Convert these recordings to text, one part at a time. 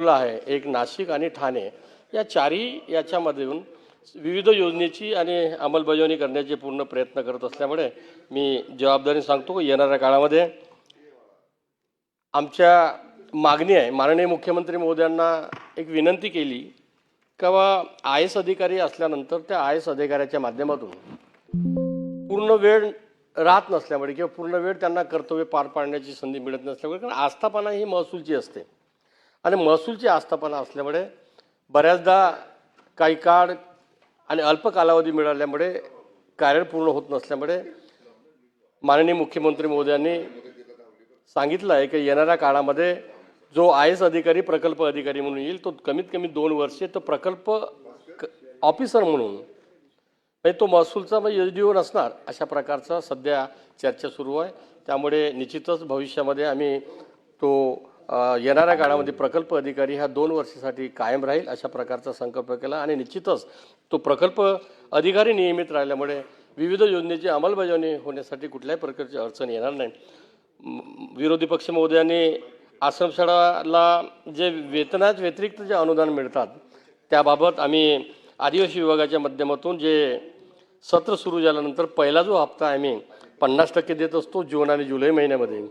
आहे एक नाशिक आणि ठाणे या चारही याच्यामधून विविध योजनेची आणि अंमलबजावणी करण्याचे पूर्ण प्रयत्न करत असल्यामुळे मी जबाबदारी सांगतो की येणाऱ्या काळामध्ये आमच्या मागणी आहे माननीय मुख्यमंत्री महोदयांना एक विनंती केली किंवा आय एस अधिकारी असल्यानंतर त्या आय एस अधिकाऱ्याच्या माध्यमातून पूर्ण वेळ राहत नसल्यामुळे किंवा पूर्ण वेळ त्यांना कर्तव्य पार पाडण्याची संधी मिळत नसल्यामुळे कारण आस्थापना ही महसूलची असते. आणि महसूलची आस्थापना असल्यामुळे बऱ्याचदा काही काळ आणि अल्प कालावधी मिळाल्यामुळे कार्य पूर्ण होत नसल्यामुळे माननीय मुख्यमंत्री महोदयांनी सांगितलं आहे की येणाऱ्या काळामध्ये जो आय एस अधिकारी प्रकल्प अधिकारी म्हणून येईल तो कमीत कमी दोन वर्षे तो प्रकल्प क- ऑफिसर म्हणून म्हणजे तो महसूलचा म्हणजे एच डी ओ नसणार अशा प्रकारचा सध्या चर्चा सुरू आहे. त्यामुळे निश्चितच भविष्यामध्ये आम्ही तो येणाऱ्या काळामध्ये प्रकल्प अधिकारी हा दोन वर्षासाठी कायम राहील अशा प्रकारचा संकल्प केला आणि निश्चितच तो प्रकल्प अधिकारी नियमित राहिल्यामुळे विविध योजनेची अंमलबजावणी होण्यासाठी कुठल्याही प्रकारची अडचण येणार नाही. विरोधी पक्ष महोदयांनी आश्रमशाळाला जे वेतनाच व्यतिरिक्त जे अनुदान मिळतात त्याबाबत आम्ही आदिवासी विभागाच्या माध्यमातून जे सत्र सुरू झाल्यानंतर पहिला जो हप्ता आम्ही पन्नास टक्के देत असतो जून आणि जुलै महिन्यामध्ये.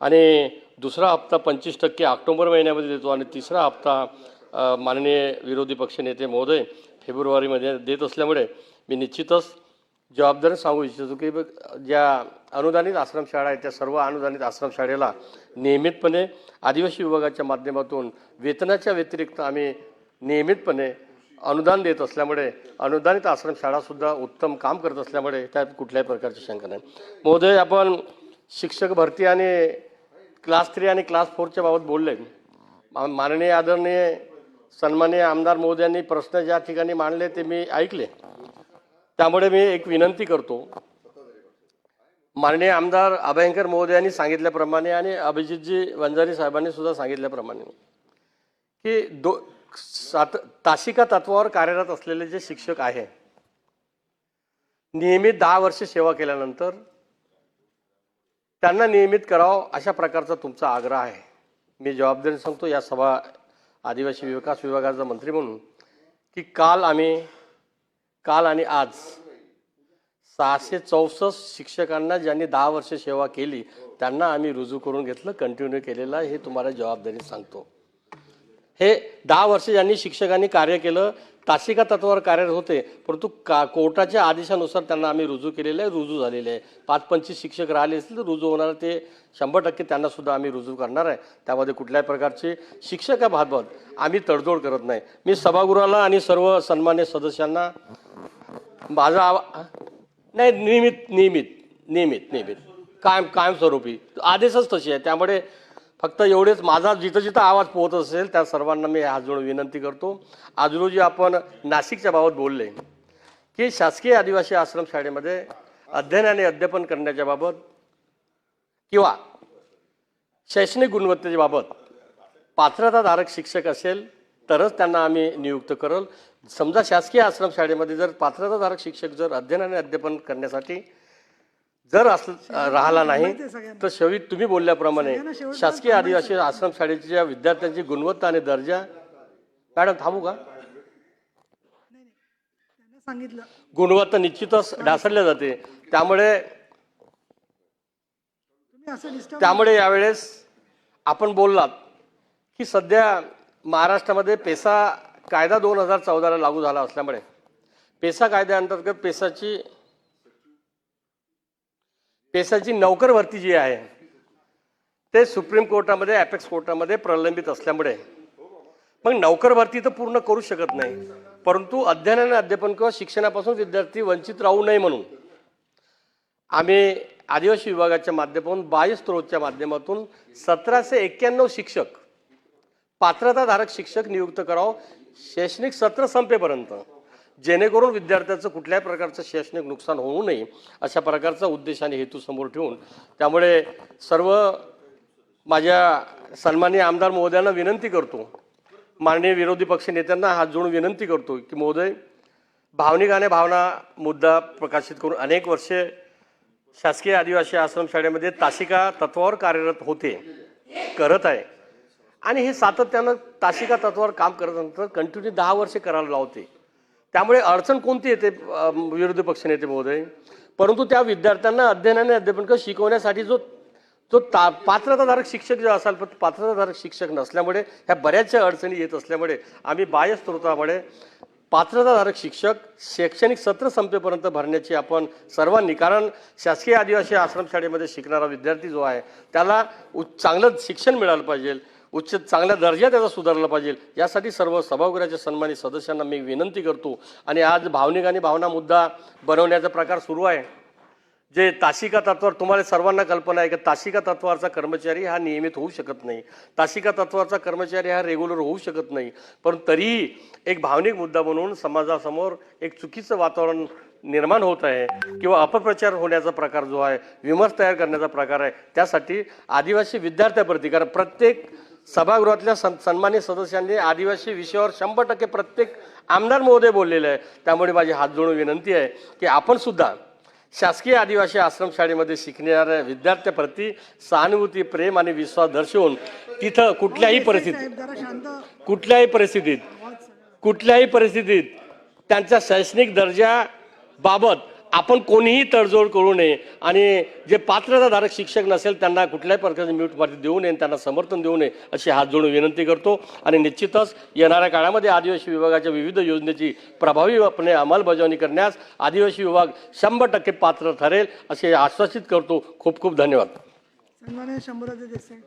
आणि दुसरा हप्ता पंचवीस टक्के ऑक्टोबर महिन्यामध्ये देतो आणि तिसरा हप्ता माननीय विरोधी पक्षनेते महोदय फेब्रुवारीमध्ये देत असल्यामुळे मी निश्चितच जबाबदारी सांगू इच्छितो की ज्या अनुदानित आश्रमशाळा आहेत त्या सर्व अनुदानित आश्रमशाळेला नियमितपणे आदिवासी विभागाच्या माध्यमातून वेतनाच्या व्यतिरिक्त आम्ही नियमितपणे अनुदान देत असल्यामुळे अनुदानित आश्रमशाळासुद्धा उत्तम काम करत असल्यामुळे त्यात कुठल्याही प्रकारची शंका नाही. महोदय आपण शिक्षक भरती आणि क्लास थ्री आणि क्लास फोरच्या बाबत बोलले. माननीय आदरणीय सन्माननीय आमदार महोदयांनी प्रश्न ज्या ठिकाणी मांडले ते मी ऐकले. त्यामुळे मी एक विनंती करतो. माननीय आमदार अभयंकर महोदयांनी सांगितल्याप्रमाणे आणि अभिजितजी वंजारी साहेबांनी सुद्धा सांगितल्याप्रमाणे की दो सात तासिका तत्वावर कार्यरत असलेले जे शिक्षक आहे नियमित दहा वर्ष सेवा केल्यानंतर त्यांना नियमित करावं अशा प्रकारचा तुमचा आग्रह आहे. मी जबाबदारी सांगतो या सभा आदिवासी विकास विभागाचा मंत्री म्हणून की काल आम्ही काल आणि आज सहाशे चौसष्ट शिक्षकांना ज्यांनी दहा वर्ष सेवा केली त्यांना आम्ही रुजू करून घेतलं कंटिन्यू केलेलं हे तुम्हाला जबाबदारी सांगतो. हे दहा वर्ष ज्यांनी शिक्षकांनी कार्य केलं. तासिका तत्वावर कार्यरत होते. परंतु का कोर्टाच्या आदेशानुसार त्यांना आम्ही रुजू केलेलं आहे रुजू झालेले आहे. पाच पंचवीस शिक्षक राहिले असतील तर रुजू होणार ते शंभर टक्के त्यांनासुद्धा आम्ही रुजू करणार आहे. त्यामध्ये कुठल्याही प्रकारचे शिक्षकाबाबत आम्ही तडजोड करत नाही. मी सभागृहाला आणि सर्व सन्मान्य सदस्यांना माझा आवा नाही नियमित नियमित नियमित नियमित. कायम कायमस्वरूपी. आदेशच तशी आहे त्यामुळे फक्त एवढेच. माझा जिथं जिथं आवाज पोहोच असेल त्या सर्वांना मी हात जोडून विनंती करतो. आज रोजी आपण नाशिकच्या बाबत बोलले की शासकीय आदिवासी आश्रम शाळेमध्ये अध्ययन आणि अध्यापन करण्याच्या बाबत किंवा शैक्षणिक गुणवत्तेच्या बाबत पात्रताधारक शिक्षक असेल तरच त्यांना आम्ही नियुक्त करल. समजा शासकीय आश्रम शाळेमध्ये जर पात्रताधारक शिक्षक जर अध्ययन आणि अध्यापन करण्यासाठी जर अस राहिला नाही तर शेवटी तुम्ही बोलल्याप्रमाणे शासकीय आदिवासी आश्रम शाळेच्या विद्यार्थ्यांची गुणवत्ता आणि दर्जा मॅडम थांबू का? सांगितलं. गुणवत्ता निश्चितच ढासळल्या जाते. त्यामुळे त्यामुळे यावेळेस आपण बोललात की सध्या महाराष्ट्रामध्ये पेसा कायदा दोन हजार चौदाला लागू झाला असल्यामुळे पेसा कायद्याअंतर्गत पेसाची पेशाची नौकर भरती जी आहे ते सुप्रीम कोर्टामध्ये ॲपेक्स कोर्टामध्ये प्रलंबित असल्यामुळे. मग नौकर भरती तर पूर्ण करू शकत नाही. परंतु अध्ययन आणि अध्यापन किंवा शिक्षणापासून विद्यार्थी वंचित राहू नये म्हणून आम्ही आदिवासी विभागाच्या माध्यमातून बाह्य स्त्रोतच्या माध्यमातून सतराशे एक्क्याण्णव शिक्षक पात्रताधारक शिक्षक नियुक्त करावं. शैक्षणिक सत्र संपेपर्यंत. जेणेकरून विद्यार्थ्याचं कुठल्याही प्रकारचं शैक्षणिक नुकसान होऊ नये अशा प्रकारचा उद्देश आणि हेतू समोर ठेवून त्यामुळे सर्व माझ्या सन्माननीय आमदार महोदयांना विनंती करतो. माननीय विरोधी पक्ष नेत्यांना हात जोडून विनंती करतो की महोदय भावनिक आणि भावना मुद्दा प्रकाशित करून अनेक वर्षे शासकीय आदिवासी आश्रम शाळेमध्ये तासिका तत्वावर कार्यरत होते करत आहे. आणि हे सातत्यानं तासिका तत्वावर काम करत नंतर कंटिन्यू दहा वर्षे करायला लावते. त्यामुळे अडचण कोणती येते विरोधी पक्षनेते महोदय? परंतु त्या विद्यार्थ्यांना अध्ययनाने अध्यापन शिकवण्यासाठी जो जो ता पात्रताधारक शिक्षक जे असाल पण पात्रताधारक शिक्षक नसल्यामुळे ह्या बऱ्याचशा अडचणी येत असल्यामुळे आम्ही बाह्य स्त्रोतामुळे पात्रताधारक शिक्षक शैक्षणिक सत्र संपेपर्यंत भरण्याची आपण सर्वांनी कारण शासकीय आदिवासी आश्रमशाळेमध्ये शिकणारा विद्यार्थी जो आहे त्याला चांगलं शिक्षण मिळालं पाहिजे. उच्च चांगल्या दर्जा त्याचा सुधारला पाहिजे. यासाठी सर्व सभागृहाच्या सन्मानित सदस्यांना मी विनंती करतो. आणि आज भावनिक आणि भावना मुद्दा बनवण्याचा प्रकार सुरू आहे. जे तासिका तत्वावर तुम्हाला सर्वांना कल्पना आहे की तासिका तत्वाचा कर्मचारी हा नियमित होऊ शकत नाही. तासिका तत्वाचा कर्मचारी हा रेग्युलर होऊ शकत नाही. पण तरीही एक भावनिक मुद्दा म्हणून समाजासमोर एक चुकीचं वातावरण निर्माण होत आहे किंवा अपप्रचार होण्याचा प्रकार जो आहे विमर्श तयार करण्याचा प्रकार आहे त्यासाठी आदिवासी विद्यार्थ्याप्रती कारण प्रत्येक सभागृहातल्या सन सन्मानित सदस्यांनी आदिवासी विषयावर शंभर टक्के प्रत्येक आमदार महोदय बोललेले आहे त्यामुळे माझी हात जोडून विनंती आहे की आपण सुद्धा शासकीय आदिवासी आश्रमशाळेमध्ये शिकणाऱ्या विद्यार्थ्याप्रती सहानुभूती प्रेम आणि विश्वास दर्शवून तिथं कुठल्याही परिस्थितीत जरा शांत. कुठल्याही परिस्थितीत कुठल्याही परिस्थितीत त्यांच्या शैक्षणिक दर्जाबाबत आपण कोणीही तडजोड करू नये आणि जे पात्रताधारक शिक्षक नसेल त्यांना कुठल्याही प्रकारची म्यूट पार्टी देऊ नये त्यांना समर्थन देऊ नये अशी हात जोडून विनंती करतो. आणि निश्चितच येणाऱ्या काळामध्ये आदिवासी विभागाच्या विविध योजनेची प्रभावीपणे अंमलबजावणी करण्यास आदिवासी विभाग शंभर टक्के पात्र ठरेल असे आश्वासित करतो. खूप खूप धन्यवाद. सन्मान्य देसाई.